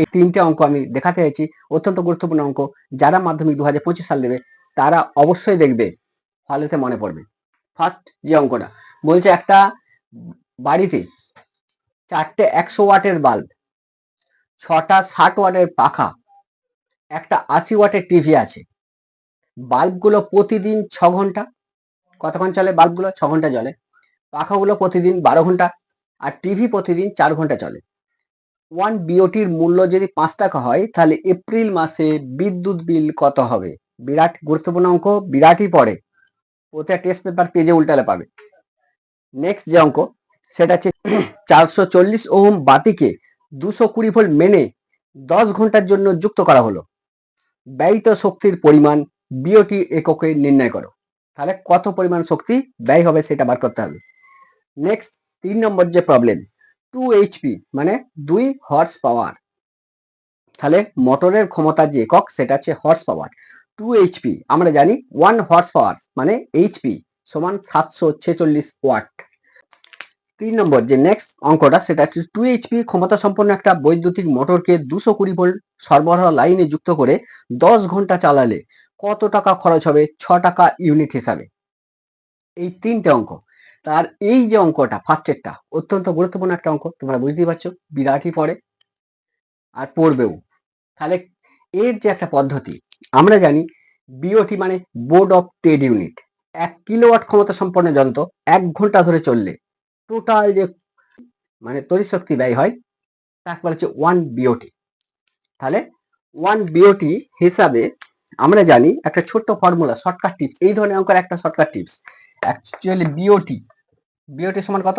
এই তিনটে অঙ্ক আমি দেখাতে চাইছি, অত্যন্ত গুরুত্বপূর্ণ অঙ্ক। যারা মাধ্যমিক দু হাজার পঁচিশ সাল দেবে, তারা অবশ্যই দেখবে, ফলেতে মনে পড়বে। ফার্স্ট যে অঙ্কটা, বলছে একটা বাড়িতে চারটে একশো ওয়াটের বাল্ব, ছটা ষাট ওয়াটের পাখা, একটা আশি ওয়াটের টিভি আছে। বাল্বগুলো প্রতিদিন ছ ঘণ্টা, কতক্ষণ চলে বাল্বগুলো? ছ ঘণ্টা চলে। পাখাগুলো প্রতিদিন বারো ঘণ্টা, আর টিভি প্রতিদিন চার ঘণ্টা চলে। ওয়ান বিওটির মূল্য যদি পাঁচ টাকা হয়, তাহলে এপ্রিল মাসে বিদ্যুৎ বিল কত হবে? বিরাট গুরুত্বপূর্ণ অঙ্ক, বিরাটই পড়ে। প্রত্যেক টেস্ট পেপার পেজে উল্টালে পাবে। নেক্সট যে অঙ্ক, সেটা হচ্ছে চারশো চল্লিশ ওহম বাতিকে দুশো কুড়ি ভোল্ট মেনে দশ ঘণ্টার জন্য যুক্ত করা হলো। ব্যয়িত শক্তির পরিমাণ বিওটি এককে নির্ণয় করো। তাহলে কত পরিমাণ শক্তি ব্যয় হবে সেটা বার করতে হবে। নেক্সট তিন নম্বর যে প্রবলেম টু এইচপি মানে দুই হর্স পাওয়ার তাহলে মোটরের ক্ষমতা যে একক, সেটা হচ্ছে হর্স পাওয়ার টু এইচপি আমরা জানি ওয়ান হর্স পাওয়ার মানে এইচপি সমান সাতশো ছেচল্লিশ ওয়াট তিন নম্বর, যে নেক্সট অঙ্কটা, সেটা হচ্ছে টু এইচপি ক্ষমতা সম্পন্ন একটা বৈদ্যুতিক মোটরকে দুশো কুড়ি ভোল্ট সরবরাহ লাইনে যুক্ত করে দশ ঘণ্টা চালালে কত টাকা খরচ হবে? ছ টাকা ইউনিট হিসাবে। এই তিনটে অঙ্ক। তার এই যে অঙ্কটা ফার্স্টেরটা অত্যন্ত গুরুত্বপূর্ণ একটা অঙ্ক, তোমরা বুঝতেই পারছ, বিরাটই পড়ে আর পড়বেও। তাহলে এর যে একটা পদ্ধতি, আমরা জানি বিওটি মানে বোর্ড অফ ট্রেড ইউনিট এক কিলোওয়াট ক্ষমতা সম্পন্ন যন্ত্র এক ঘণ্টা ধরে চললে টোটাল যে মানে তড়িৎ শক্তি ব্যয় হয় তাকে বলা হচ্ছে ওয়ান বিওটি তাহলে ওয়ান বিওটি হিসাবে আমরা জানি একটা ছোট্ট ফর্মুলা শর্টকাট টিপস এই ধরনের অঙ্কের একটা shortcut tips actually BOT BOT সমান কত?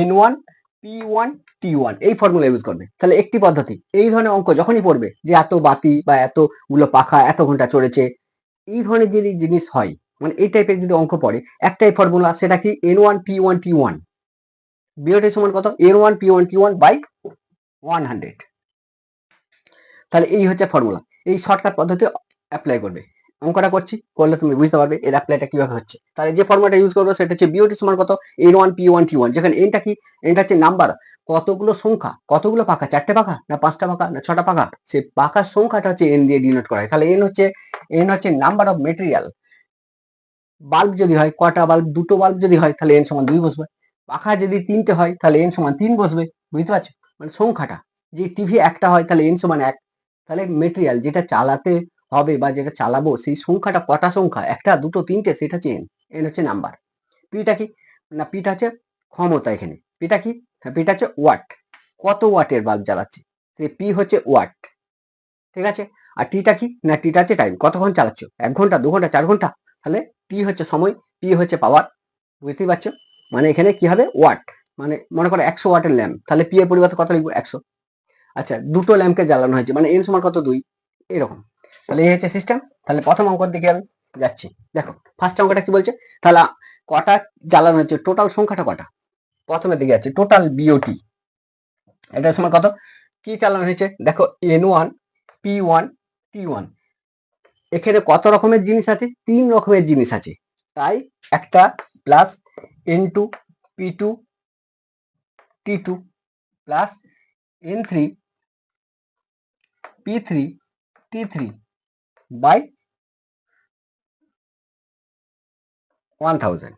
N one P one T one এই ফর্মুলা ইউজ করবে। তাহলে একটি পদ্ধতি, এই ধরনের অঙ্ক যখনই পড়বে, যে এত বাতি বা এতগুলো পাখা, এত ঘণ্টা চড়েছে, এই ধরনের যদি জিনিস হয় মানে এই টাইপের যদি অঙ্ক পড়ে, একটাই ফর্মুলা সেটা কি? N one P one T one BOT সমান কত? N one P one T one by one hundred তাহলে এই হচ্ছে ফর্মুলা এই শর্টকাট পদ্ধতি অ্যাপ্লাই করবে। অঙ্কটা করছি, করলে তুমি বুঝতে পারবে এর অ্যাপ্লাইটা কীভাবে হচ্ছে। তাহলে যে ফর্মুলাটা ইউজ করব সেটা হচ্ছে বিওটি সমান কত? N one P one T one যেখানে এনটা কি? এনটা হচ্ছে নাম্বার কতগুলো সংখ্যা? কতগুলো পাখা? চারটে পাখা? না পাঁচটা পাখা? না ছটা পাখা? সেই পাখার সংখ্যাটা হচ্ছে এন দিয়ে ডিনোট করা। হয় তাহলে এন হচ্ছে এন হচ্ছে নাম্বার অফ মেটেরিয়াল বাল্ব যদি হয়, কটা বাল্ব দুটো বাল্ব যদি হয়, তাহলে এন সমান দুই বসবে। পাখা যদি তিনটে হয়, তাহলে এন সমান তিন বসবে। বুঝতে পারছ? মানে সংখ্যাটা। যে টিভি একটা হয়, তাহলে এন সমান এক। তাহলে মেটেরিয়াল যেটা চালাতে হবে বা যেটা চালাবো সেই সংখ্যাটা কটা সংখ্যা? একটা, দুটো, তিনটে, সেটা হচ্ছে এন এন হচ্ছে নাম্বার পিটা কি? না, পিটা হচ্ছে ক্ষমতা এখানে। পিটা কি? হ্যাঁ পিটা হচ্ছে ওয়াট কত ওয়াটের বাল্ব জ্বালাচ্ছে? সে পি হচ্ছে ওয়াট ঠিক আছে? আর টিটা কি? না, টিটা হচ্ছে টাইম কতক্ষণ চালাচ্ছ? এক ঘণ্টা, দু ঘণ্টা, চার ঘণ্টা? তাহলে টি হচ্ছে সময়, পি হচ্ছে পাওয়ার বুঝতেই পারছ? মানে এখানে কি হবে? ওয়াট মানে মনে করো একশো ওয়াটের ল্যাম্প তাহলে পি এর পরিবর্তে কত লিখব? একশো। আচ্ছা দুটো ল্যাম্পকে জ্বালানো হয়েছে। মানে এন সমান কত? দুই। এরকম। তাহলে এই হচ্ছে সিস্টেম তাহলে প্রথম অঙ্কর দিকে আমি যাচ্ছি। দেখো ফার্স্ট অঙ্কটা কি বলছে? তাহলে কটা জ্বালানো হচ্ছে? টোটাল সংখ্যাটা কটা? প্রথমের দিকে যাচ্ছে টোটাল বিওটি এটা সময় কত? কি চালানো হয়েছে? দেখো N one P one T one এখানে কত রকমের জিনিস আছে? তিন রকমের জিনিস আছে। তাই একটা plus N two P two T two plus N three P three T three by one thousand.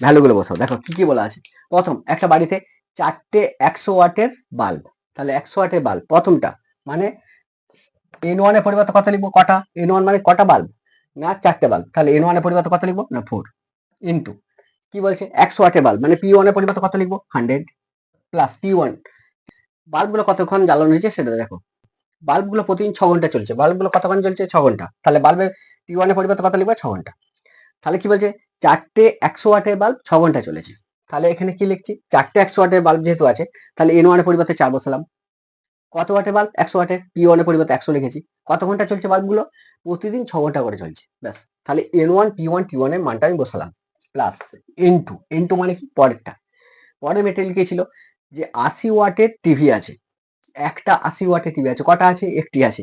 ভ্যালুগুলো বসাও। দেখো কি কি বলা আছে। প্রথম, একটা বাড়িতে চারটে একশো ওয়াটের বাল্ব। তাহলে একশো ওয়াটের বাল্ব। প্রথমটা মানে এন ওয়ানের পরিবর্তে কত লিখব? কটা? এন ওয়ান মানে কটা বাল্ব? না চারটে বাল্ব। তাহলে এন ওয়ান ওয়ানের পরিবর্তে কত লিখব? না ফোর ইন্টু কি বলছে? একশো ওয়াটের বাল্ব। মানে পি ওয়ানের পরিবর্তে কত লিখব? হান্ড্রেড প্লাস টি ওয়ান বাল্বগুলো কতক্ষণ জ্বালানো হয়েছে সেটা দেখো। বাল্বগুলো প্রতিদিন ছ ঘণ্টা চলছে। বাল্বগুলো কতক্ষণ চলছে ছ ঘণ্টা। তাহলে বাল্বের টি ওয়ানের পরিবর্তে কত লিখব? ছ ঘণ্টা। তাহলে কি বলছে? চারটে একশো ওয়াটের বাল্ব ছ ঘণ্টা চলেছে। তাহলে এখানে কি লিখছি? চারটে একশো ওয়াটের বাল্ব যেহেতু আছে, তাহলে এন ওয়ানের পরিবর্তে চার বসালাম। কত ওয়াটের বাল্ব? একশো ওয়াটের। পি ওয়ানের পরিবর্তে একশো লিখেছি। কত ঘণ্টা চলছে বাল্বগুলো? প্রতিদিন ছ ঘণ্টা করে চলছে। ব্যাস। তাহলে N one P one T ওয়ানের মানটা আমি বসালাম। Plus N two N two মানে কি? পরেরটা। পরের মেটেরিয়াল কি ছিল? যে আশি ওয়াটের টিভি আছে। একটা আশি ওয়াটের টিভি আছে। কটা আছে? একটি আছে।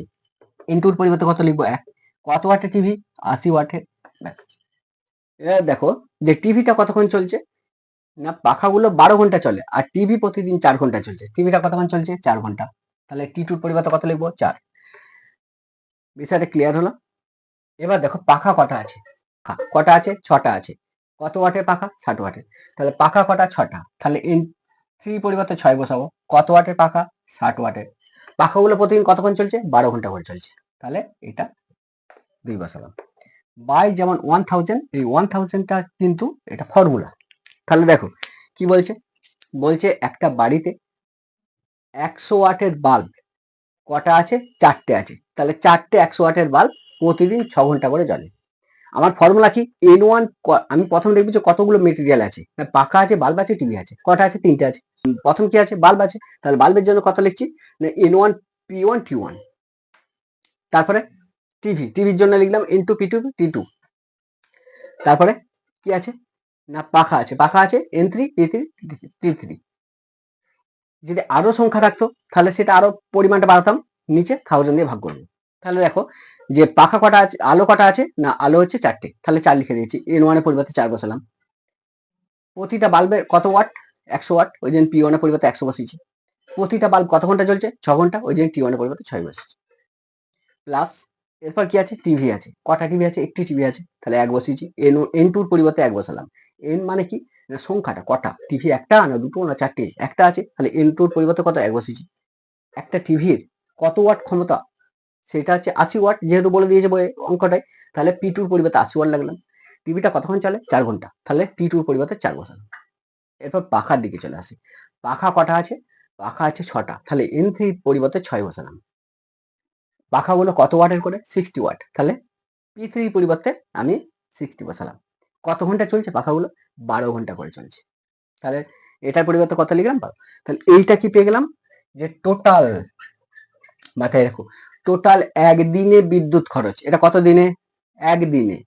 ইনটুর পরিবর্তে কত লিখব? এক। কত ওয়াটের টিভি আশি ওয়াটের ব্যাস। এবার দেখো যে টিভিটা কতক্ষণ চলছে? না, পাখাগুলো বারো ঘণ্টা চলে আর টিভি প্রতিদিন চার ঘণ্টা চলছে। টিভিটা কতক্ষণ চলছে? চার ঘণ্টা। তাহলে টি টুর পরিবর্তে কত লিখব? চার। বিষয়টা ক্লিয়ার হলো? এবার দেখো পাখা কটা আছে? কটা আছে? ছটা আছে। কত ওয়াটের পাখা? ষাট ওয়াটের তাহলে পাখা কটা? ছটা। তাহলে থ্রি পরিবর্তে ছয় বসাবো। কত ওয়াটের পাখা? ষাট ওয়াটের পাখাগুলো প্রতিদিন কতক্ষণ চলছে? বারো ঘণ্টা করে চলছে। তাহলে এটা দুই বসালাম। বাই যেমন ওয়ান থাউজেন্ড এই ওয়ান থাউজেন্ডটা কিন্তু এটা ফর্মুলা তাহলে দেখো, কি বলছে? বলছে একটা বাড়িতে একশো ওয়াটের বাল্ব কটা আছে? চারটে আছে। তাহলে চারটে একশো ওয়াটের বাল্ব প্রতিদিন ছ ঘণ্টা করে জ্বলে। আমার ফর্মুলা কি? এন ওয়ান আমি প্রথম দেখব যে কতগুলো মেটেরিয়াল আছে। পাখা আছে বাল্ব আছে, টিভি আছে। কটা আছে? তিনটে আছে। প্রথম কি আছে? বাল্ব আছে। তাহলে বাল্বের জন্য কত লিখছি? না N one P one T one তারপরে টিভি, টিভির জন্য লিখলাম N two P two T two তারপরে কি আছে? না, পাখা আছে। পাখা আছে N three P three T three যদি আরও সংখ্যা থাকতো, তাহলে সেটা আরও পরিমাণটা বাড়াতাম, নিচে থাউজেন্ড দিয়ে ভাগ করব তাহলে দেখো যে পাখা কটা আছে, আলো কটা আছে? না, আলো হচ্ছে চারটে। তাহলে চার লিখে দিয়েছি। এন ওয়ানের পরিবর্তে চার বসালাম। প্রতিটা বাল্বের কত ওয়াট? একশো ওয়াট। ওই জন্য পি ওয়ানের পরিবর্তে একশো বসিয়েছি। প্রতিটা বাল্ব কত ঘণ্টা চলছে ছ ঘণ্টা। ওই জন্য টি ওয়ানের পরিবর্তে ছয় বসেছি প্লাস এরপর কি আছে? টিভি আছে। কটা টিভি আছে? একটি টিভি আছে। তাহলে এক বসিয়েছি। এন এন টুর পরিবর্তে এক বসালাম। এন মানে কি? না, সংখ্যাটা কটা? টিভি একটা? না, দুটো? না, চারটে? একটা আছে। তাহলে এন টুর পরিবর্তে কত? এক বসিয়েছি। একটা টিভির কত ওয়াট ক্ষমতা? সেটা হচ্ছে আশি ওয়াট যেহেতু বলে দিয়েছে বইয়ে অঙ্কটায়, তাহলে পি টুর পরিবর্তে আশি ওয়াট লাগলাম। টিভিটা কতক্ষণ চলে? চার ঘণ্টা। তাহলে টি টুর পরিবর্তে চার বসালাম। এরপর পাখার দিকে চলে আসি। পাখা কটা আছে? পাখা আছে ছটা। তাহলে এন থ্রি পরিবর্তে ছয় বসালাম। পাখাগুলো কত ওয়াটের করে? Sixty watt. তাহলে পি থ্রি পরিবর্তে আমি সিক্সটি বসালাম। কত ঘণ্টা চলছে পাখাগুলো? বারো ঘণ্টা করে চলছে। তাহলে এটার পরিবর্তে কত লিখলাম? বারো। তাহলে এইটা কি পেয়ে গেলাম? যে টোটাল মাথায় রাখো। টোটাল একদিনে বিদ্যুৎ খরচ। এটা কত দিনে? একদিনে।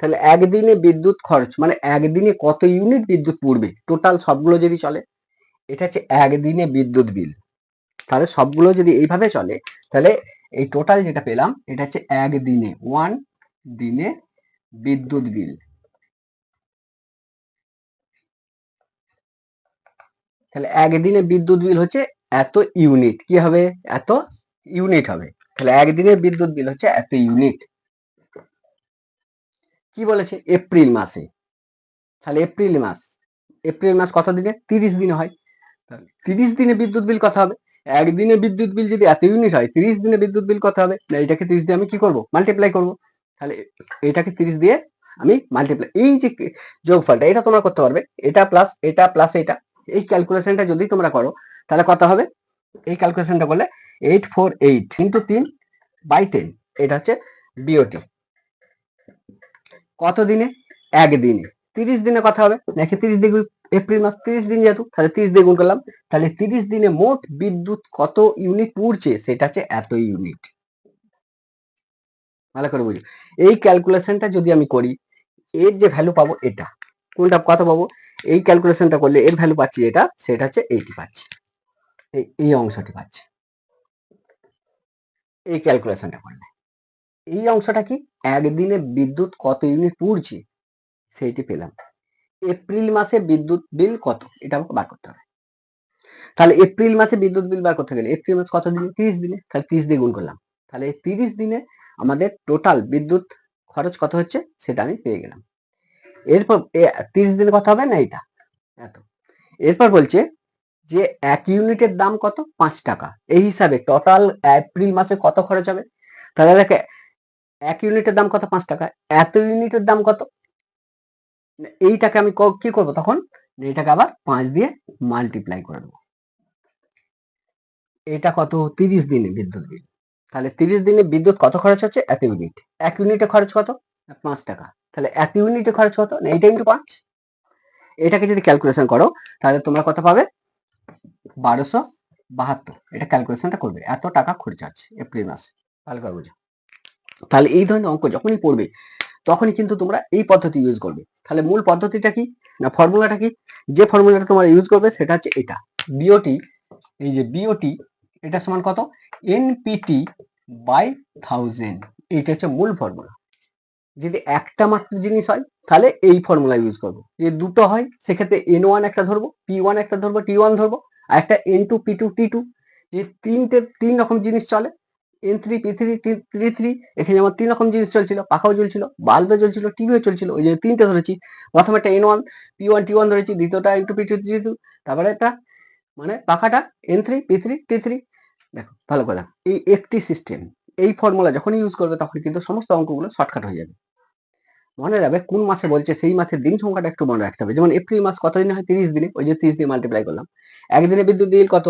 তাহলে একদিনে বিদ্যুৎ খরচ মানে একদিনে কত ইউনিট বিদ্যুৎ পড়বে? টোটাল সবগুলো যদি চলে, এটা হচ্ছে একদিনে বিদ্যুৎ বিল। তাহলে সবগুলো যদি এইভাবে চলে, তাহলে এই টোটাল যেটা পেলাম, এটা হচ্ছে একদিনে, ওয়ান দিনে বিদ্যুৎ বিল। তাহলে একদিনে বিদ্যুৎ বিল হচ্ছে এত ইউনিট। কি হবে? এত ইউনিট হবে। তাহলে একদিনের বিদ্যুৎ বিল হচ্ছে এত ইউনিট কি বলেছে? এপ্রিল মাসে। তাহলে এপ্রিল মাস। এপ্রিল মাস কত দিনে? তিরিশ দিনে হয়। তিরিশ দিনে বিদ্যুৎ বিল কত হবে? একদিনে বিদ্যুৎ বিল যদি এত ইউনিট হয়, তিরিশ দিনে বিদ্যুৎ বিল কত হবে? না, এটাকে তিরিশ দিয়ে আমি কি করব? মাল্টিপ্লাই করব। তাহলে এটাকে তিরিশ দিয়ে আমি মাল্টিপ্লাই এই যে যোগফলটা, এটা তোমরা করতে পারবে। এটা প্লাস এটা প্লাস এটা। এই ক্যালকুলেশনটা যদি তোমরা করো, তাহলে কত হবে? এই ক্যালকুলেশনটা করলে এইট ফোর এইট ইন্টু তিন বাই টেন এটা হচ্ছে বিওটি কত দিনে? একদিনে তিরিশ দিনে কথা হবে। নাকি তিরিশ দিন এপ্রিল মাস তিরিশ দিন যেহেতু, তাহলে তিরিশ দিয়ে গুণ করলাম। তাহলে তিরিশ দিনে মোট বিদ্যুৎ কত ইউনিট পুড়ছে? সেটা হচ্ছে এত ইউনিট। ভালো করে বুঝো। এই ক্যালকুলেশনটা যদি আমি করি, এর যে ভ্যালু পাবো এটা। কোনটা কত পাবো? এই ক্যালকুলেশনটা করলে এর ভ্যালু পাচ্ছি এটা সেটা হচ্ছে এইটি পাচ্ছি। এই অংশটি পাচ্ছি। এই ক্যালকুলেশনটা করলে। এই অংশটা কি? একদিনে বিদ্যুৎ কত ইউনিট পুড়ছে? সেইটি পেলাম। এপ্রিল মাসে বিদ্যুৎ বিল কত? এটা আমাকে বার করতে হবে। তাহলে এপ্রিল মাসে বিদ্যুৎ বিল বার করতে গেলে এপ্রিল মাস কত দিনে? তিরিশ দিনে। তাহলে তিরিশ দিয়ে গুণ করলাম। তাহলে এই তিরিশ দিনে আমাদের টোটাল বিদ্যুৎ খরচ কত হচ্ছে? সেটা আমি পেয়ে গেলাম। এরপর তিরিশ দিনে কত হবে না এটা এত। এরপর বলছে যে এক ইউনিটের দাম কত? পাঁচ টাকা। এই হিসাবে টোটাল এপ্রিল মাসে কত খরচ হবে? তাহলে দেখে, এক ইউনিটের দাম কত? পাঁচ টাকা। এত ইউনিটের দাম কত? এইটাকে আমি কি করব তখন? এইটাকে আবার পাঁচ দিয়ে মাল্টিপ্লাই করে দেবো। এটা কত? তিরিশ দিনে বিদ্যুৎ বিল। তাহলে তিরিশ দিনে বিদ্যুৎ কত খরচ হচ্ছে? এক ইউনিট। এক ইউনিটে খরচ কত? পাঁচ টাকা। তাহলে এক ইউনিটে খরচ কত? এইটা ইন্টু পাঁচ। এটাকে যদি ক্যালকুলেশন করো, তাহলে তোমরা কত পাবে? বারোশো বাহাত্তর। এটা ক্যালকুলেশনটা করবে। এত টাকা খরচা আছে এপ্রিল মাসে। ভালো করে বুঝো তাহলে এই ধরনের অঙ্ক যখনই পড়বে, তখনই কিন্তু তোমরা এই পদ্ধতি ইউজ করবে। তাহলে মূল পদ্ধতিটা কি না ফর্মুলাটা কি? যে ফর্মুলাটা তোমরা ইউজ করবে সেটা হচ্ছে এটা। বিওটি এই যে বিওটি এটা সমান কত? এনপিটি বাই থাউজেন্ড এইটা হচ্ছে মূল ফর্মুলা যদি একটা মাত্র জিনিস হয়, তাহলে এই ফর্মুলা ইউজ করব। যদি দুটো হয়, সেক্ষেত্রে এন ওয়ান একটা ধরবো পি ওয়ান একটা ধরবো টি ওয়ান ধরবো। আর একটা N two P two T two যে তিনটে, তিন রকম জিনিস চলে। N three P three three three এখানে যেমন তিন রকম জিনিস চলছিল, পাখাও জ্বলছিল বাল্বও জ্বলছিল টিভিও চলছিল, ওই জন্য তিনটে ধরেছি। প্রথমে একটা N one P one T one ধরেছি, দ্বিতীয়টা N two P two three two তারপরে একটা মানে পাখাটা N three P three T three দেখো, ভালো কথা এই একটি সিস্টেম এই ফর্মুলা যখন ইউজ করবে, তখন কিন্তু সমস্ত অঙ্কগুলো শর্টকাট হয়ে যাবে। মনে রাখবে কোন মাসে বলছে, সেই মাসের দিন সংখ্যাটা একটু মনে রাখতে হবে। যেমন এপ্রিল মাস কত দিনে হয়? তিরিশ দিনে। ওই যে তিরিশ দিয়ে মাল্টিপ্লাই করলাম। একদিনে বিদ্যুৎ বিল কত?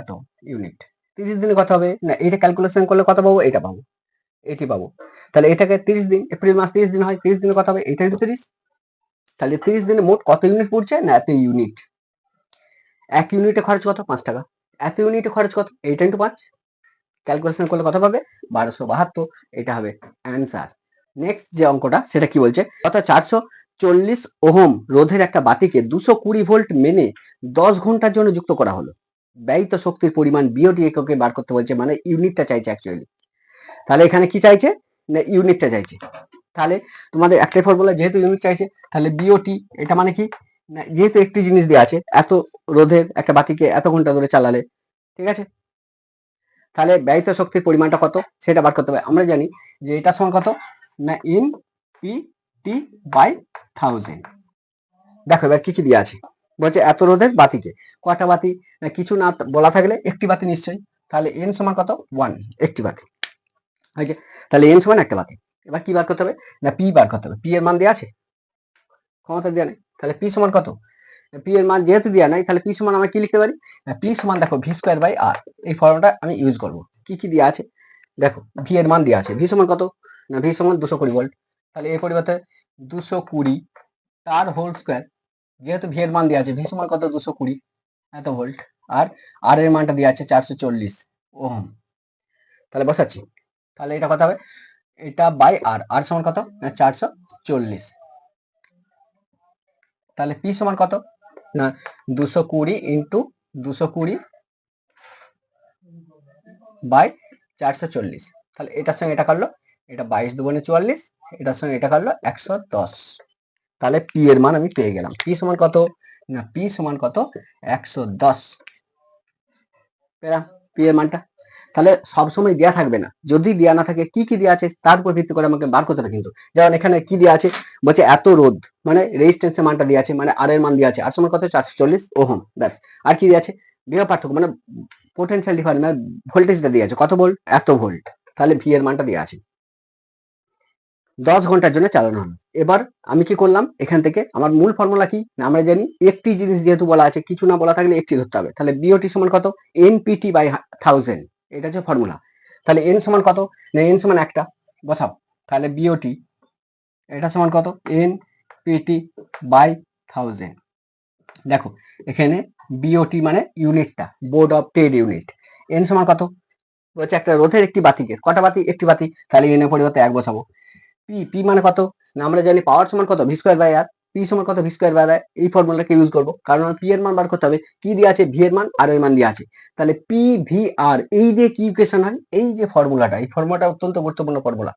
এত ইউনিট তিরিশ দিনে কত হবে? না, এটা ক্যালকুলেশন করলে কত পাবো? এটা পাবো। এটি পাবো। তাহলে এটাকে তিরিশ দিন, এপ্রিল মাস তিরিশ দিন হয়, তিরিশ দিনে কত হবে? এটা ইন্টু তিরিশ। তাহলে তিরিশ দিনে মোট কত ইউনিট পড়ছে? না, এত ইউনিট এক ইউনিটে খরচ কত? পাঁচ টাকা। এত ইউনিটে খরচ কত? এইটা ইন্টু পাঁচ। ক্যালকুলেশন করলে কত পাবে? বারোশো বাহাত্তর। এটা হবে অ্যান্সার নেক্সট যে অঙ্কটা, সেটা কি বলছে? অর্থাৎ চারশো চল্লিশ ওহম রোধের একটা বাতিকে দুশো কুড়ি ভোল্ট মেনে দশ ঘণ্টার জন্য যুক্ত করা হলো। ব্যয়িত শক্তির পরিমাণ বিওটি এককে বার করতে বলছে মানে ইউনিটটা চাইছে অ্যাকচুয়ালি তাহলে এখানে কি চাইছে? না ইউনিটটা চাইছে। তাহলে তোমাদের একটাই ফর্মুলা যেহেতু ইউনিট চাইছে, তাহলে বিওটি এটা মানে কি? না, যেহেতু একটি জিনিস দেওয়া আছে, এত রোধের একটা বাতিকে এত ঘণ্টা ধরে চালালে, ঠিক আছে? তাহলে ব্যয়িত শক্তির পরিমাণটা কত? সেটা বার করতে হবে। আমরা জানি যে এটার সমান কত? না N P T by thousand দেখো, এবার কি কি দিয়ে আছে? বলছে এত রোধের বাতিকে। কটা বাতি? কিছু না বলা থাকলে একটি বাতি নিশ্চয়ই। তাহলে এন সমান কত? ওয়ান একটি বাতি। হয়েছে? তাহলে এন সমান একটা বাতি। এবার কি বার করতে হবে? না পি বার করতে হবে। পি এর মান দেওয়া আছে? ক্ষমতা দেওয়া নেই। তাহলে পি সমান কত? পি এর মান যেহেতু দেওয়া নাই, তাহলে পি সমান আমরা কি লিখতে পারি? পি সমান দেখো ভি স্কোয়ার বাই আর এই ফর্মটা আমি ইউজ করব। কি কি দেওয়া আছে? দেখো ভি এর মান দেওয়া আছে। ভি সমান কত? ভি সমান দুশো কুড়ি ভোল্ট তাহলে এর পরিবর্তে দুশো কুড়ি তার হোল স্কোয়ার যেহেতু ভি এর মান দেওয়া আছে ভি সমান কত? দুশো কুড়ি এত ভোল্ট আর আর এর মানটা দেওয়া আছে চারশো চল্লিশ ওহম। তাহলে বসাচ্ছি। তাহলে এটা কত হবে? এটা বাই আর আর সমান কত? না, চারশো চল্লিশ। তাহলে পি সমান কত? না, দুশো কুড়ি ইন্টু দুশো কুড়ি বাই চারশো চল্লিশ। তাহলে এটার সঙ্গে এটা কাটলো। এটা বাইশ দুগুণে চুয়াল্লিশ, এটার সঙ্গে এটা কাটলো একশো দশ। তাহলে পি এর মান আমি পেয়ে গেলাম। পি সমান কত? না পি সমান কত? একশো দশ। পেলাম পি এর মানটা। তাহলে সবসময় দেওয়া থাকবে না। যদি দেওয়া না থাকে, কি কি দেওয়া আছে তার উপর ভিত্তি করে আমাকে বার করতে হবে কিন্তু। যেমন এখানে কি দেওয়া আছে? বলছে এত রোদ মানে রেজিস্ট্যান্সের মানটা দেওয়া আছে মানে আর এর মান দেওয়া আছে। আর সমান কত? চারশো চল্লিশ ওহম, ব্যাস। আর কি দেওয়া আছে? বিভব পার্থক্য মানে পোটেনশিয়াল ডিফারেন্স মানে ভোল্টেজটা দেওয়া আছে। কত ভোল্ট এত ভোল্ট তাহলে ভি এর মানটা দেওয়া আছে। দশ ঘণ্টার জন্য চালানো হলো এবার আমি কি করলাম? এখান থেকে আমার মূল ফর্মুলা কি? আমরা জানি একটি জিনিস যেহেতু বলা আছে, কিছু না বলা থাকলে একটি ধরতে হবে। তাহলে বিওটি সমান কত? এনপিটি বাই থাউজেন্ড এটা হচ্ছে ফর্মুলা তাহলে এন সমান কত? না এন সমান একটা। বসাও। তাহলে বিওটি এটা সমান কত? এন পিটি বাই থাউজেন্ড দেখো, এখানে বিওটি মানে ইউনিটটা board of trade unit N সমান কত? বলছে একটা রোধের একটি বাতিকে কটা বাতি? একটি বাতি। তাহলে এন এর পরিবর্তে এক বসাবো। পি পি মানে কত? না, আমরা জানি পাওয়ার সমান কত? V square by R P সমান কত? ভি স্কোয়ার বাই আর এই ফর্মুলাকে ইউজ করব। কারণ পি এর মান বার করতে হবে। কি দিয়ে আছে ভি এর মান আর এর মান দিয়ে আছে। তাহলে পি ভি আর এই দিয়ে কি ইকুয়েশন হয়, এই যে ফর্মুলাটা এই ফর্মুলাটা অত্যন্ত গুরুত্বপূর্ণ ফর্মুলা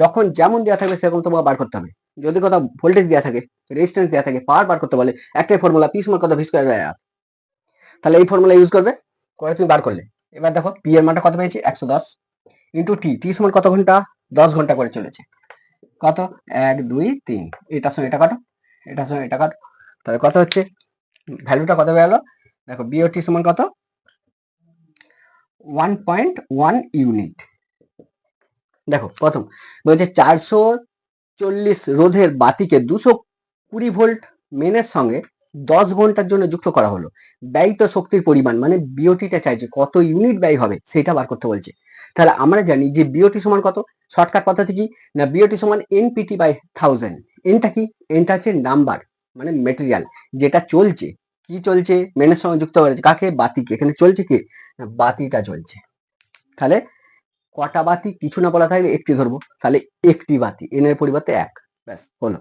যখন যেমন দেওয়া থাকবে, সেরকম তোমাকে বার করতে হবে। যদি কোথাও ভোল্টেজ দেওয়া থাকে রেজিস্ট্যান্স দেওয়া থাকে পাওয়ার বার করতে বলে, একটাই ফর্মুলা পি সমান কত? ভি স্কোয়ার বাই আর তাহলে এই ফর্মুলা ইউজ করবে, করে তুমি বার করলে। এবার দেখো পি এর মানটা কত পেয়েছি? একশো দশ। ইন্টু টি টি সমান কত ঘণ্টা? দশ ঘণ্টা করে চলেছে। কত? এক, দুই, তিন। এটার সঙ্গে এটা কাটো এটার সঙ্গে এটা কাটো তাহলে কত হচ্ছে? ভ্যালুটা কত বেরোলো দেখো বিওটি সমান কত? ওয়ান পয়েন্ট ওয়ান ইউনিট দেখো, প্রথম, বলছে চারশো চল্লিশ রোধের বাতিকে দুশো কুড়ি ভোল্ট মেনের সঙ্গে দশ ঘণ্টার জন্য যুক্ত করা হলো। ব্যয়িত শক্তির পরিমাণ মানে বিওটিটা চাইছে কত ইউনিট ব্যয় হবে, সেটা বার করতে বলছে। তাহলে আমরা জানি যে বিওটি সমান কত? শর্টকাট পদ্ধতি কি? না বিওটি সমান এনপিটি বাই থাউজেন্ড এনটা কি? এনটা হচ্ছে নাম্বার মানে মেটেরিয়াল যেটা চলছে। কি চলছে? মেনের সঙ্গে যুক্ত করেছে কাকে? বাতিকে এখানে চলছে কি? বাতিটা চলছে। তাহলে কটা বাতি? কিছু না বলা থাকলে একটি ধরবো। তাহলে একটি বাতি এন এর পরিবর্তে এক। ব্যাস, হলো।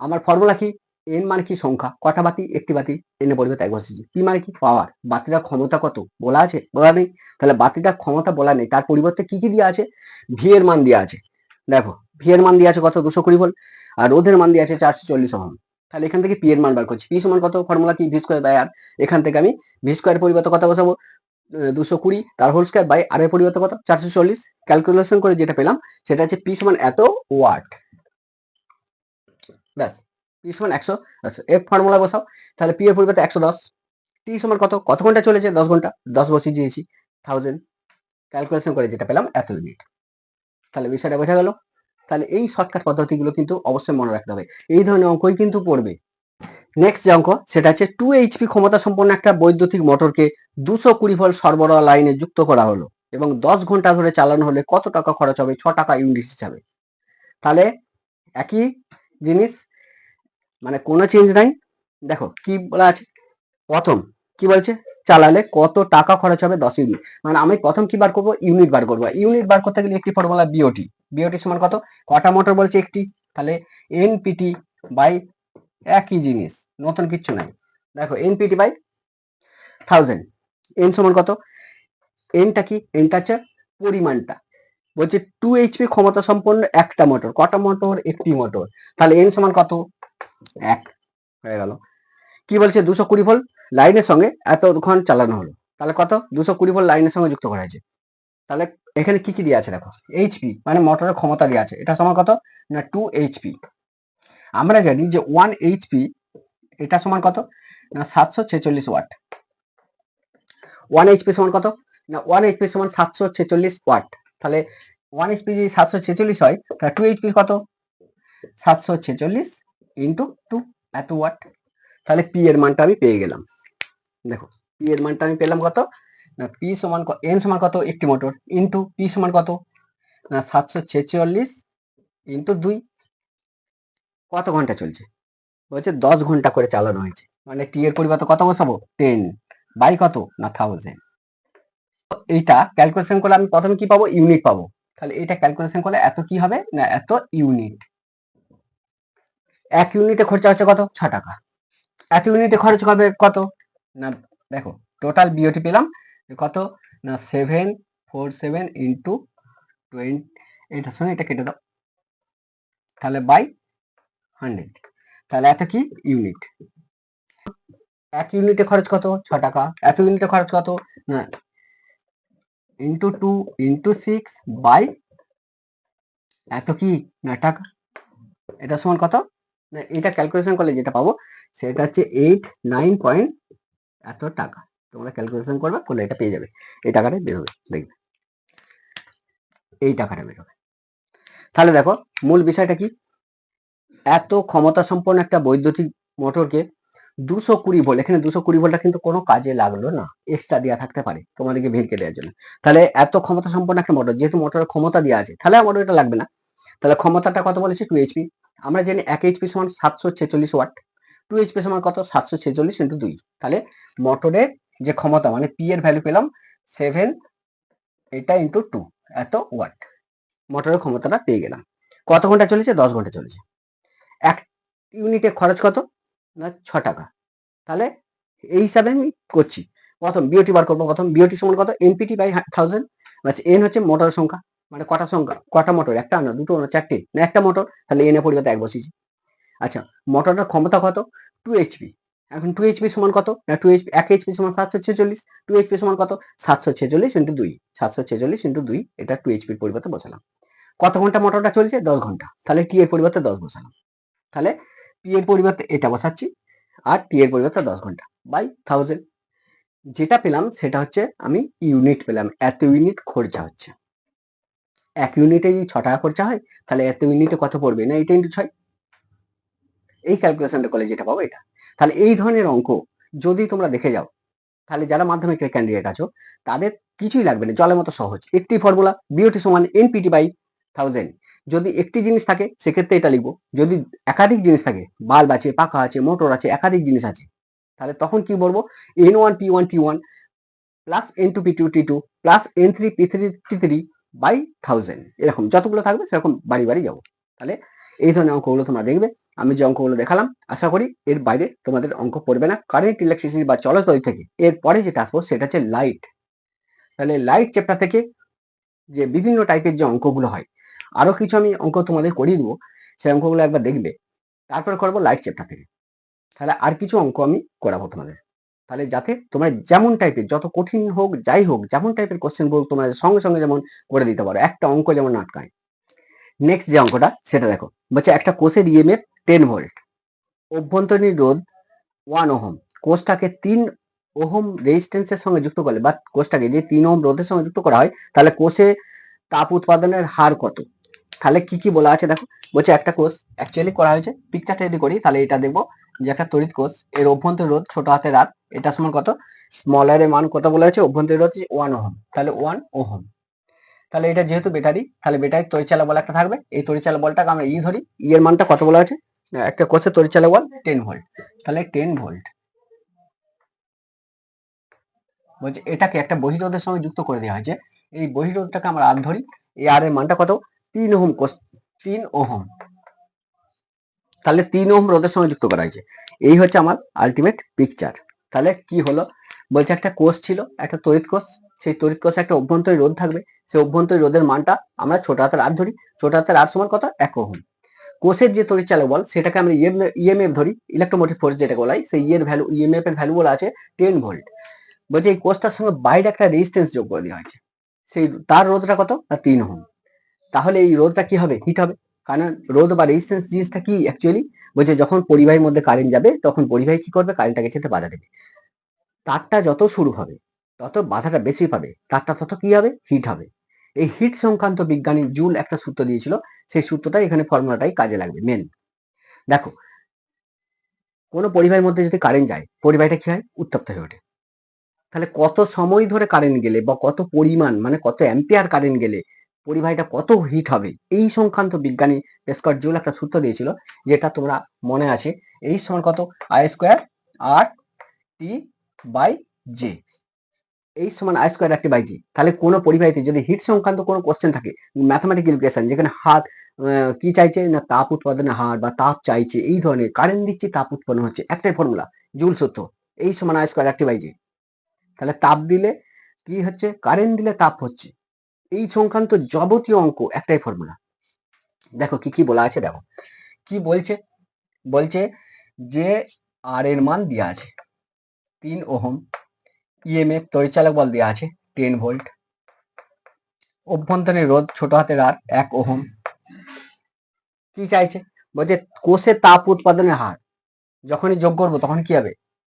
আমার ফর্মুলা কি? এন মানে কি সংখ্যা? কটা বাতি? একটি বাতি। এনে পরিবর্তে এক বসেছি পি মানে কি পাওয়ার বাতিটার ক্ষমতা কত? বলা আছে? বলা নেই। তাহলে বাতিটার ক্ষমতা বলা নেই। তার পরিবর্তে কি কি দেওয়া আছে? ভি এর মান দেওয়া আছে। দেখো ভি এর মান দেওয়া আছে কত? দুশো কুড়ি ভোল্ট আর রোধের মান দেওয়া আছে চারশো চল্লিশ ওহম তাহলে এখান থেকে পি এর মান বার করছি। পি সমান কত? ফর্মুলা কি? ভি স্কোয়ার বাই আর এখান থেকে আমি ভি স্কোয়ার পরিবর্তে কত বসাবো? দুশো কুড়ি। তার হোল স্কোয়ার বাই আর এর পরিবর্তে কত? চারশো চল্লিশ। ক্যালকুলেশন করে যেটা পেলাম, সেটা হচ্ছে পি সমান এত ওয়াট ব্যাস। পি সমান একশো আচ্ছা এফ ফর্মুলা বসাও, তাহলে পি এর পরিবর্তে একশো দশ। টি সমান কত কত ঘণ্টা চলেছে? দশ ঘণ্টা, দশ বসিয়ে দিয়েছি থাউজেন্ড ক্যালকুলেশন করে যেটা পেলাম এত ইউনিট তাহলে বিষয়টা বোঝা গেল। তাহলে এই শর্টকাট পদ্ধতিগুলো কিন্তু অবশ্যই মনে রাখতে হবে। এই ধরনের অঙ্কই কিন্তু পড়বে। নেক্সট যে অঙ্ক, সেটা হচ্ছে টু এইচপি ক্ষমতা সম্পন্ন একটা বৈদ্যুতিক মোটরকে দুশো কুড়ি ভোল্ট সরবরাহ লাইনে যুক্ত করা হলো এবং দশ ঘণ্টা ধরে চালানো হলে কত টাকা খরচ হবে? ছ টাকা ইউনিট হিসাবে। তাহলে একই জিনিস মানে কোনো চেঞ্জ নাই। দেখো কি বলা আছে? প্রথম কি বলছে? চালালে কত টাকা খরচ হবে? দশ ইউনিট মানে আমি প্রথম কি বার করব? ইউনিট বার করব। ইউনিট বার করতে গেলে একটি ফর্মুলা বিওটি বিওটি সমান কত? কটা মোটর বলছে একটি? তাহলে এনপিটি বাই একই জিনিস। নতুন কিচ্ছু নাই। দেখো এনপিটি বাই থাউজেন্ড এন সমান কত? এনটা কি? এনটা হচ্ছে পরিমাণটা। বলছে টু এইচপি ক্ষমতা সম্পন্ন একটা মোটর কটা মোটর একটি মোটর তাহলে এন সমান কত? এক। হয়ে গেল। কি বলছে? দুশো কুড়ি ভোল্ট লাইনের সঙ্গে এতক্ষণ চালানো হলো। তাহলে কত? দুশো কুড়ি ভোল্ট লাইনের সঙ্গে যুক্ত করা হয়েছে। তাহলে এখানে কি কি দেওয়া আছে দেখো? এইচপি মানে মোটরের ক্ষমতা দেওয়া আছে। এটা সমান কত? না টু এইচপি আমরা জানি যে ওয়ান এইচপি এটা সমান কত? না, সাতশো ছেচল্লিশ ওয়াট ওয়ান এইচপি সমান কত? না ওয়ান এইচপি সমান সাতশো ছেচল্লিশ ওয়াট তাহলে ওয়ান এইচপি যদি সাতশো ছেচল্লিশ হয়, তাহলে টু এইচপি কত? সাতশো ছেচল্লিশ ইন্টু টু এত ওয়াট তাহলে পি এর মানটা আমি পেয়ে গেলাম। দেখো পি এর মানটা আমি পেলাম কত? না পি সমান এন সমান কত? একটি মোটর ইন্টু পি সমান কত? না, সাতশো ছেচল্লিশ ইন্টু দুই। কত ঘণ্টা চলছে? বলছে দশ ঘণ্টা করে চালানো হয়েছে। মানে টি এর পরিবর্তে কত বসাবো? টেন বাই কত? না থাউজেন্ড এইটা ক্যালকুলেশন করলে আমি প্রথমে কি পাবো? ইউনিট পাবো। তাহলে এটা ক্যালকুলেশন করলে এত কি হবে? না, এত ইউনিট এক ইউনিটে খরচা হচ্ছে কত? ছ টাকা। এক ইউনিটে খরচ হবে কত? না, দেখো টোটাল বিওটি পেলাম। কত? না seven four seven into twenty এটার এটা কেটে দাও। তাহলে বাই হান্ড্রেড তাহলে এত কি? ইউনিট এক ইউনিটে খরচ কত? ছ টাকা। এত ইউনিটে খরচ কত? না into two into six by এত কি? না, টাকা। এটা সমান কত? না, এটা ক্যালকুলেশন করলে যেটা পাবো, সেটা হচ্ছে এইট নাইন পয়েন্ট এত টাকা। তোমরা ক্যালকুলেশন করবে, করলে এটা পেয়ে যাবে। এই টাকাটা বেরোবে দেখবে। এই টাকাটা বেরোবে তাহলে দেখো, মূল বিষয়টা কি? এত ক্ষমতা সম্পন্ন একটা বৈদ্যুতিক মোটরকে দুশো কুড়ি ভোল্ট এখানে দুশো কুড়ি ভোল্টটা কিন্তু কোনো কাজে লাগল না। এক্সট্রা দেওয়া থাকতে পারে তোমাদেরকে ভিড়কে দেওয়ার জন্য। তাহলে এত ক্ষমতা সম্পন্ন একটা মোটর যেহেতু মোটরের ক্ষমতা দেওয়া আছে, তাহলে আমার এটা লাগবে না। তাহলে ক্ষমতাটা কত বলেছি? টু এইচপি আমরা জানি এক এইচপি সমান সাতশো ছেচল্লিশ ওয়াট টু এইচপি সমান কত? সাতশো ছেচল্লিশ ইন্টু দুই। তাহলে মোটরের যে ক্ষমতা মানে পি এর ভ্যালু পেলাম সেভেন এটা ইন্টু টু এত ওয়াট মোটরের ক্ষমতাটা পেয়ে গেলাম। কত ঘণ্টা চলেছে? দশ ঘণ্টা চলেছে। এক ইউনিটে খরচ কত? না, ছ টাকা। তাহলে এই হিসাবে আমি করছি। প্রথম বিওটি বার করব প্রথম। বিওটি সমান কত? এনপিটি বাই থাউজেন্ড আচ্ছা এন হচ্ছে মোটর সংখ্যা। মানে কটা সংখ্যা? কটা মোটর একটা না, দুটো না, চারটে? না, একটা মোটর তাহলে এনে পরিবর্তে এক বসিয়েছি আচ্ছা মোটরের ক্ষমতা কত? টু এইচপি এখন টু এইচপি সমান কত? না টু এইচপি এক এইচপি সমান সাতশো ছেচল্লিশ। টু এইচপি সমান কত? সাতশো ছেচল্লিশ ইন্টু দুই। সাতশো ছেচল্লিশ ইন্টু দুই। এটা টু এইচপির পরিবর্তে বসালাম। কত ঘণ্টা মোটরটা চলছে? দশ ঘণ্টা। তাহলে টি এর পরিবর্তে দশ বসালাম? তাহলে পি এর পরিবর্তে এটা বসাচ্ছি, আর টি এর পরিবর্তে দশ ঘণ্টা বাই থাউজেন্ড যেটা পেলাম সেটা হচ্ছে আমি ইউনিট পেলাম, এত ইউনিট খরচা হচ্ছে। এক ইউনিটে যদি ছ টাকা খরচা হয়, তাহলে এত ইউনিটে কত পড়বে না? এটা ইন্টু ছয়। এই ক্যালকুলেশনটা করলে যেটা পাবো এটা। তাহলে এই ধরনের অঙ্ক যদি তোমরা দেখে যাও, তাহলে যারা মাধ্যমিকের ক্যান্ডিডেট আছো, তাদের কিছুই লাগবে না, জলের মতো সহজ। একটি ফর্মুলা বিওটি সমান এনপিটি বাই থাউজেন্ড যদি একটি জিনিস থাকে, সেক্ষেত্রে এটা লিখব। যদি একাধিক জিনিস থাকে, বাল্ব আছে, পাখা আছে, মোটর আছে, একাধিক জিনিস আছে, তাহলে তখন কি বলব? N one P one T one plus N two P two T two plus N three P three T three by thousand এরকম। যতগুলো থাকবে, সেরকম বাড়ি বাড়ি যাব। তাহলে এই ধরনের অঙ্কগুলো তোমরা দেখবে। আমি যে অঙ্কগুলো দেখালাম, আশা করি এর বাইরে তোমাদের অঙ্ক পড়বে না। কারেন্ট ইলেকট্রিসিটি বা চলতরি থেকে, এর পরে যেটা আসব, সেটা হচ্ছে লাইট তাহলে লাইট চ্যাপ্টার থেকে যে বিভিন্ন টাইপের যে অঙ্কগুলো হয় আরও কিছু আমি অঙ্ক তোমাদের করিয়ে দেবো, সেই অঙ্কগুলো একবার দেখবে। তারপর করব লাইট চ্যাপ্টার থেকে। তাহলে আর কিছু অঙ্ক আমি করাবো তোমাদের। তাহলে যাতে তোমরা যেমন টাইপের যত কঠিন হোক, যাই হোক, যেমন টাইপের কোশ্চেন হোক তোমরা সঙ্গে সঙ্গে যেমন করে দিতে পারো। একটা অঙ্ক যেমন আটকায়। নেক্সট যে অঙ্কটা, সেটা দেখো। বলছে একটা কোষের ইএমএফ টেন ভোল্ট অভ্যন্তরীণ রোধ ওয়ান ওহম কোষটাকে তিন ওহম রেজিস্ট্যান্সের সঙ্গে যুক্ত করলে বা কোষটাকে যে তিন ওহম রোধের সঙ্গে যুক্ত করা হয়, তাহলে কোষে তাপ উৎপাদনের হার কত? তাহলে কি কি বলা আছে দেখো? বলছে একটা কোষ অ্যাকচুয়ালি করা হয়েছে। পিকচারটা যদি করি, তাহলে এটা দেখব। যে একটা তড়িৎ কোষ, এর অভ্যন্তর রোধ ছোট হাতের রাত এটা সমান কত? স্মল আর এর মান কত বলা হয়েছে? অভ্যন্তরীণ রোধ ওয়ান ওহম তাহলে ওয়ান ওহম তাহলে এটা যেহেতু ব্যাটারি তাহলে ব্যাটারির তরিচালা বল একটা থাকবে। এই তরিচালা বলটাকে আমরা ই ধরি। ই এর মানটা কত বলা আছে একটা কোষের তরিচালা বল টেন ভোল্ট তাহলে টেন ভোল্ট বলছে এটাকে একটা বহিরোধের সঙ্গে যুক্ত করে দেওয়া হয়েছে। এই বহিরোধটাকে আমরা আর ধরি। এই আর এর মানটা কত? তিন ওহম তিন ওহম। তাহলে তিন ওহম রোধের সঙ্গে যুক্ত করা হয়েছে। এই হচ্ছে আমার আলটিমেট পিকচার তাহলে কি হলো? বলছে একটা কোষ ছিল, একটা তড়িৎ কোষ। সেই তড়িৎ কোষে একটা অভ্যন্তরীণ রোধ থাকবে। সেই অভ্যন্তরীণ রোধের মানটা আমরা ছোট হাতের আর ধরি। ছোট হাতের আর সমান কত? এক ওহম। কোষের যে তড়িৎ চালক বল, সেটাকে আমরা ইএমএফ ধরি। ইলেকট্রোমোটিভ ফোর্স যেটা বলাই সেই ইয়ের ভ্যালু ইএমএফ এর ভ্যালু বলা আছে টেন ভোল্ট বলছে এই কোষটার সঙ্গে বাইরে একটা রেজিস্ট্যান্স যোগ করে দেওয়া হয়েছে। সেই তার রোধটা কত? না, তিন ওহম। তাহলে এই রোধটা কি হবে? হিট হবে। কারণ রোধ বা রেজিস্ট্যান্স জিনিসটা কি অ্যাকচুয়ালি বলছে যখন পরিবাহীর মধ্যে কারেন্ট যাবে, তখন পরিবাহী কি করবে? কারেন্টটাকে যেতে বাধা দেবে। তারটা যত শুরু হবে, তত বাধাটা বেশি পাবে, তারটা তত কি হবে? হিট হবে। এই হিট সংক্রান্ত বিজ্ঞানী জুল একটা সূত্র দিয়েছিল, সেই সূত্রটাই এখানে ফর্মুলাটাই কাজে লাগবে মেন দেখো, কোনো পরিবাহের মধ্যে যদি কারেন্ট যায়, পরিবাহীটা কি হয়? উত্তপ্ত হয়ে ওঠে। তাহলে কত সময় ধরে কারেন্ট গেলে বা কত পরিমাণ মানে কত অ্যাম্পিয়ার কারেন্ট গেলে পরিবাহীটা কত হিট হবে? এই সংক্রান্ত বিজ্ঞানী পেস্কট জুল একটা সূত্র দিয়েছিল, যেটা তোমরা মনে আছে। এই সমান কত? I square R T by J এই সমান আই স্কোয়ার একটি বাই জি তাহলে কোনো পরিবাহীতে যদি হিট সংক্রান্ত কোনো কোশ্চেন থাকে ম্যাথমেটিক্যাল ইকুয়েশন যেখানে হাত কি চাইছে না তাপ উৎপাদনের হার বা তাপ চাইছে, এই ধরনের কারেন্ট দিচ্ছে, তাপ উৎপন্ন হচ্ছে, একটাই ফর্মুলা জুল সূত্র। এই সমান আই স্কোয়ার একটি বাই জি তাহলে তাপ দিলে কি হচ্ছে? কারেন্ট দিলে তাপ হচ্ছে। এই সংক্রান্ত যাবতীয় অঙ্ক একটাই ফর্মুলা দেখো কি কি বলা আছে দেখো। কি বলছে? বলছে যে আর এর মান দেওয়া আছে। তিন ওহম। ইএমএফ তরিচালক বল দেওয়া আছে টেন ভোল্ট অভ্যন্তরীণ রোধ ছোট হাতের আর এক ওহম। কি চাইছে? বলছে কোষে তাপ উৎপাদনের হার। যখনই যোগ করব তখন কি হবে?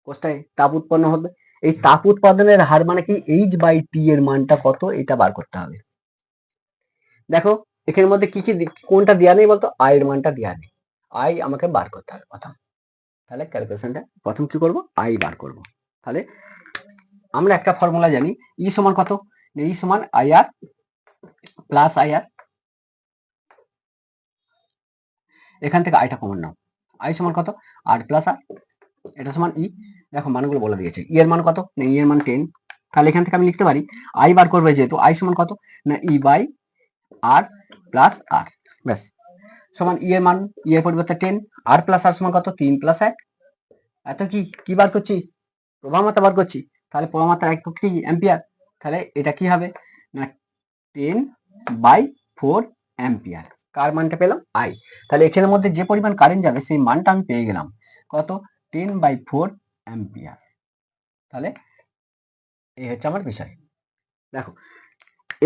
কোষটায় তাপ উৎপন্ন হবে। এই তাপ উৎপাদনের হার মানে কি? এইচ বাই টি এর মানটা কত? এটা বার করতে হবে। দেখো, এখানের মধ্যে কি কি কোনটা দেওয়া নেই বলতো? আই এর মানটা দেওয়া নেই। আই আমাকে বার করতে হবে প্রথম। তাহলে ক্যালকুলেশনটা প্রথম কি করব? আই বার করব। তাহলে আমরা একটা ফর্মুলা জানি। ই সমান কত? ই সমান I R plus I R এখান থেকে আইটা কমন নাও। আই সমান কত? আর প্লাস আর এটা সমান ই দেখো মানগুলো বলে দিয়েছে। ই এর মান কত? না ই এর মান টেন তাহলে এখান থেকে আমি লিখতে পারি আই বার করবে যেহেতু আই সমান কত? না ই বাই আর প্লাস আর ব্যাস। সমান ই এর মান ই এর পরিবর্তে টেন আর প্লাস আর সমান কত? তিন প্লাস এক। এত কি? কি বার করছি? প্রভামাত্রা বার করছি। তাহলে প্রভামাত্রা এক কি অ্যাম্পিয়ার তাহলে এটা কি হবে? না টেন বাই ফোর অ্যাম্পিয়ার কার মানটা পেলাম? আই তাহলে এখানের মধ্যে যে পরিমাণ কারেন্ট যাবে, সেই মানটা আমি পেয়ে গেলাম। কত? টেন বাই ফোর অ্যাম্পিয়ার তাহলে এই হচ্ছে আমার বিষয়। দেখো,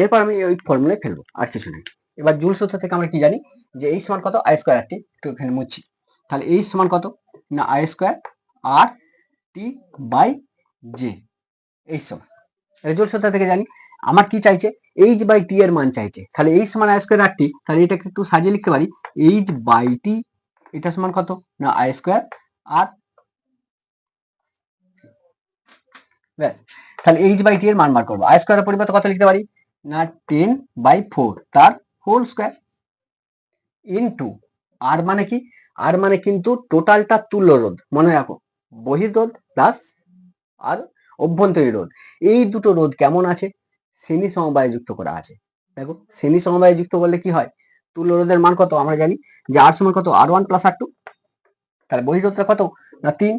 এরপর আমি ওই ফর্মুলায় ফেলব, আর কিছু নেই এবার জুল সূত্র থেকে আমরা কি জানি? যে এই সমান কত? আই স্কোয়ার টি একটু এখানে মুছছি তাহলে এই সমান কত? না I square R T by J এই সমান। জুল সূত্র থেকে জানি, আমার কি চাইছে? এইচ বাই টি এর মান চাইছে। তাহলে এই সমান আই স্কোয়ার আর টি তাহলে এটাকে একটু সাজিয়ে লিখতে পারি এইচ বাই টি এটা সমান কত? না আই স্কোয়ার আর ব্যাস। তাহলে এইচ বাই টি এর মান বার করব। আই স্কোয়ারের পরিবর্তে কত লিখতে পারি? না টেন বাই ফোর তার হোল স্কোয়ার ইন্টু আর মানে কি? আর মানে কিন্তু টোটালটা তুল্য রোধ। মনে রাখো, বহির্রোধ প্লাস আর অভ্যন্তরীণ রোধ। এই দুটো রোধ কেমন আছে? শ্রেণি সমবায়ে যুক্ত করা আছে। দেখো, শ্রেণি সমবায়ে যুক্ত করলে কি হয়? তুল্য রোধের মান কত? আমরা জানি যে আর সমান কত? R one plus R two তাহলে বহির্রোধটা কত? না, তিন।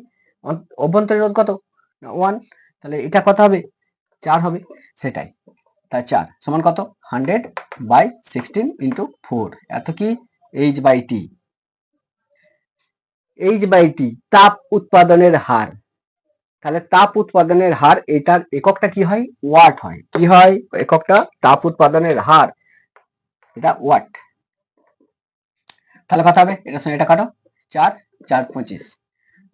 অভ্যন্তরীণ রোধ কত? না ওয়ান তাহলে এটা কত হবে? চার হবে। সেটাই। তাই চার সমান কত? Hundred by sixteen into four এত কি? H by T H by T তাপ উৎপাদনের হার। তাহলে তাপ উৎপাদনের হার, এটার এককটা কি হয়? ওয়াট হয়। কি হয়? এককটা তাপ উৎপাদনের হার। এটা ওয়াট। তাহলে কথা হবে? এটার সঙ্গে এটা কাটো। চার চার পঁচিশ।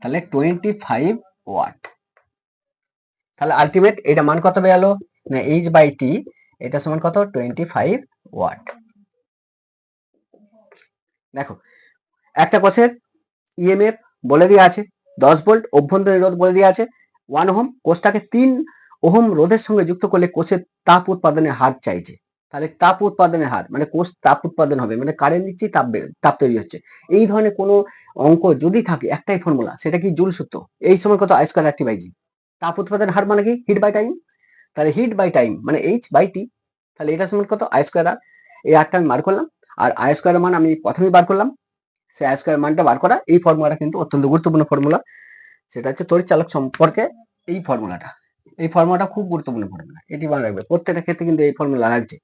তাহলে টোয়েন্টি ফাইভ ওয়াট। তাহলে আলটিমেট এটা মান কত বেরোলো না এইচ বাই টি এটা সমান কত? টোয়েন্টি ফাইভ ওয়াট দেখো, একটা কোষের ইএমএফ বলে দেওয়া আছে, দশ ভোল্ট অভ্যন্তরীণ রোধ বলে দেওয়া আছে ওয়ান ওহম কোষটাকে তিন ওহম রোধের সঙ্গে যুক্ত করলে কোষের তাপ উৎপাদনের হার চাইছে। তাহলে তাপ উৎপাদনের হার মানে কোষ তাপ উৎপাদন হবে মানে কারেন্ট দিচ্ছি তাপ তাপ তৈরি হচ্ছে। এই ধরনের কোনো অঙ্ক যদি থাকে, একটাই ফর্মুলা সেটা কি জুল সূত্র? এই সময় কত? আই স্কোয়ার একটি বাই জি তাপ উৎপাদন হার মানে কি? হিট বাই টাইম তাহলে হিট বাই টাইম মানে এইচ বাই টি তাহলে এটা সমান কত? আই স্কোয়ার আর এই আরটা আমি বার করলাম। আর আই স্কোয়ার মান আমি প্রথমেই বার করলাম। সেই আই স্কোয়ার মানটা বার করা এই ফর্মুলাটা কিন্তু অত্যন্ত গুরুত্বপূর্ণ ফর্মুলা সেটা হচ্ছে তড়িৎ চালক সম্পর্কে এই ফর্মুলাটা এই ফর্মুলাটা খুব গুরুত্বপূর্ণ ফর্মুলা এটি মনে রাখবে। প্রত্যেকটা ক্ষেত্রে কিন্তু এই ফর্মুলা লাগছে।